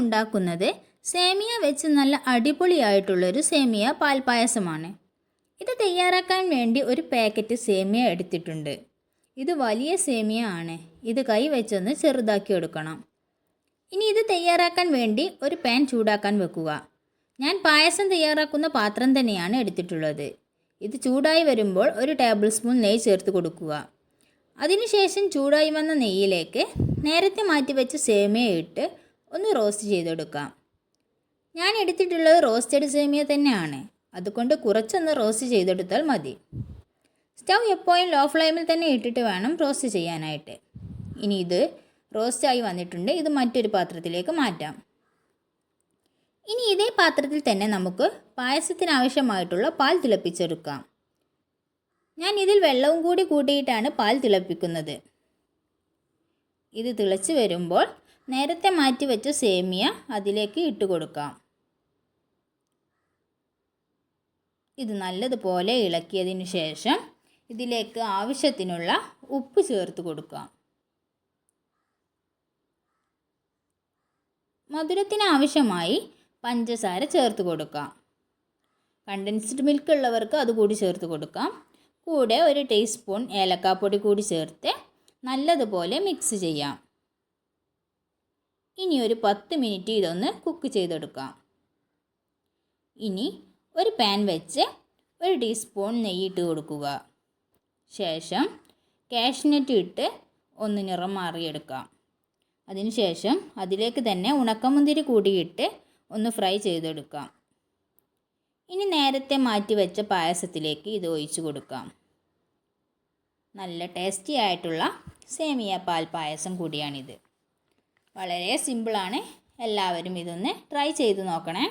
ഉണ്ടാക്കുന്നത് സേമിയ വെച്ച് നല്ല അടിപൊളിയായിട്ടുള്ളൊരു സേമിയ പാൽപ്പായസമാണ്. ഇത് തയ്യാറാക്കാൻ വേണ്ടി ഒരു പാക്കറ്റ് സേമിയ എടുത്തിട്ടുണ്ട്. ഇത് വലിയ സേമിയ ആണ് ഇത് കൈ വെച്ചൊന്ന് ചെറുതാക്കി എടുക്കണം. ഇനി ഇത് തയ്യാറാക്കാൻ വേണ്ടി ഒരു പാൻ ചൂടാക്കാൻ വെക്കുക. ഞാൻ പായസം തയ്യാറാക്കുന്ന പാത്രം തന്നെയാണ് എടുത്തിട്ടുള്ളത്. ഇത് ചൂടായി വരുമ്പോൾ ഒരു ടേബിൾ സ്പൂൺ നെയ്യ് ചേർത്ത് കൊടുക്കുക. അതിനുശേഷം ചൂടായി വന്ന നെയ്യിലേക്ക് നേരത്തെ മാറ്റി വെച്ച സേമിയ ഇട്ട് ഒന്ന് റോസ്റ്റ് ചെയ്തെടുക്കാം. ഞാൻ എടുത്തിട്ടുള്ളത് റോസ്റ്റഡ് സേമിയ തന്നെയാണ്. അതുകൊണ്ട് കുറച്ചൊന്ന് റോസ്റ്റ് ചെയ്തെടുത്താൽ മതി. സ്റ്റൗ എപ്പോഴും ലോ ഫ്ലെയിമിൽ തന്നെ ഇട്ടിട്ട് വേണം റോസ്റ്റ് ചെയ്യാനായിട്ട്. ഇനി ഇത് റോസ്റ്റായി വന്നിട്ടുണ്ട്. ഇത് മറ്റൊരു പാത്രത്തിലേക്ക് മാറ്റാം. ഇനി ഇതേ പാത്രത്തിൽ തന്നെ നമുക്ക് പായസത്തിന് ആവശ്യമായിട്ടുള്ള പാൽ തിളപ്പിച്ചെടുക്കാം. ഞാൻ ഇതിൽ വെള്ളവും കൂടി കൂട്ടിയിട്ടാണ് പാൽ തിളപ്പിക്കുന്നത്. ഇത് തിളച്ച് വരുമ്പോൾ നേരത്തെ മാറ്റി വെച്ച സേമിയ അതിലേക്ക് ഇട്ട് കൊടുക്കാം. ഇത് നല്ലതുപോലെ ഇളക്കിയതിന് ശേഷം ഇതിലേക്ക് ആവശ്യത്തിനുള്ള ഉപ്പ് ചേർത്ത് കൊടുക്കാം. മധുരത്തിന് ആവശ്യമായി പഞ്ചസാര ചേർത്ത് കൊടുക്കാം. കണ്ടൻസ്ഡ് മിൽക്ക് ഉള്ളവർക്ക് അതുകൂടി ചേർത്ത് കൊടുക്കാം. കൂടെ ഒരു ടീസ്പൂൺ ഏലക്കാപ്പൊടി കൂടി ചേർത്ത് നല്ലതുപോലെ മിക്സ് ചെയ്യാം. ഇനി ഒരു പത്ത് മിനിറ്റ് ഇതൊന്ന് കുക്ക് ചെയ്തെടുക്കാം. ഇനി ഒരു പാൻ വെച്ച് ഒരു ടീസ്പൂൺ നെയ്യിട്ട് കൊടുക്കുക. ശേഷം കാഷ്നറ്റ് ഇട്ട് ഒന്ന് നിറം മാറിയെടുക്കാം. അതിനുശേഷം അതിലേക്ക് തന്നെ ഉണക്കമുന്തിരി കൂടിയിട്ട് ഒന്ന് ഫ്രൈ ചെയ്തെടുക്കാം. ഇനി നേരത്തെ മാറ്റി വെച്ച പായസത്തിലേക്ക് ഇത് ഒഴിച്ചു കൊടുക്കാം. നല്ല ടേസ്റ്റി ആയിട്ടുള്ള സേമിയ പാൽ പായസം കൂടിയാണിത്. വളരെ സിമ്പിളാണ് എല്ലാവരും ഇതൊന്ന് ട്രൈ ചെയ്ത് നോക്കണേ.